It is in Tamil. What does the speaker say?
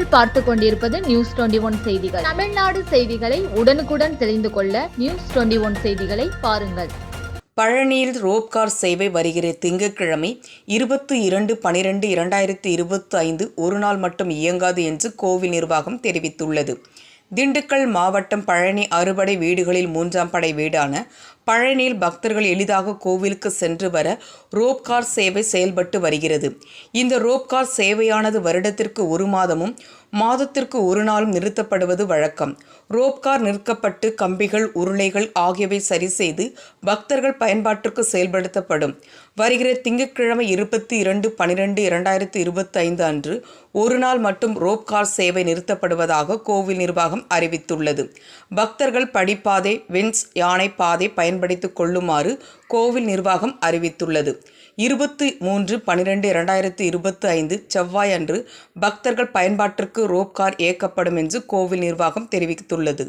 நீங்கள் பார்த்து கொண்டிருப்பது நியூஸ் டுவெண்டி ஒன் செய்திகள். தமிழ்நாடு செய்திகளை உடனுக்குடன் தெரிந்து கொள்ள நியூஸ் டுவெண்டி ஒன் செய்திகளை பாருங்கள். பழனியில் ரோப்கார் சேவை வருகிற திங்கட்கிழமை இருபத்தி இரண்டு பனிரெண்டு இரண்டாயிரத்தி இருபத்தி ஐந்து ஒரு நாள் மட்டும் இயங்காது என்று கோவில் நிர்வாகம் தெரிவித்துள்ளது. திண்டுக்கல் மாவட்டம் பழனி அறுபடை வீடுகளில் மூன்றாம் படை வீடான பழனியில் பக்தர்கள் எளிதாக கோவிலுக்கு சென்று வர ரோப்கார் சேவை செயல்பட்டு வருகிறது. இந்த ரோப்கார் சேவையானது வருடத்திற்கு ஒரு மாதமும் மாதத்திற்கு ஒரு நாளும் நிறுத்தப்படுவது வழக்கம். ரோப்கார் நிற்கப்பட்டு கம்பிகள் உருளைகள் ஆகியவை சரி செய்து பக்தர்கள் பயன்பாட்டிற்கு செயல்படுத்தப்படும். வருகிற திங்கட்கிழமை இருபத்தி இரண்டு பனிரெண்டு இரண்டாயிரத்தி இருபத்தி ஐந்து அன்று ஒரு நாள் மட்டும் ரோப்கார் சேவை நிறுத்தப்படுவதாக கோவில் நிர்வாகம் அறிவித்துள்ளது. பக்தர்கள் படிப்பாதை வின்ஸ் யானை பாதை பயன்படுத்திக் கொள்ளுமாறு கோவில் நிர்வாகம் அறிவித்துள்ளது. இருபத்தி மூன்று பனிரெண்டு இரண்டாயிரத்தி இருபத்தி ஐந்து செவ்வாய் அன்று பக்தர்கள் பயன்பாட்டிற்கு ரோப்கார் இயக்கப்படும் என்று கோவில் நிர்வாகம் தெரிவித்துள்ளது.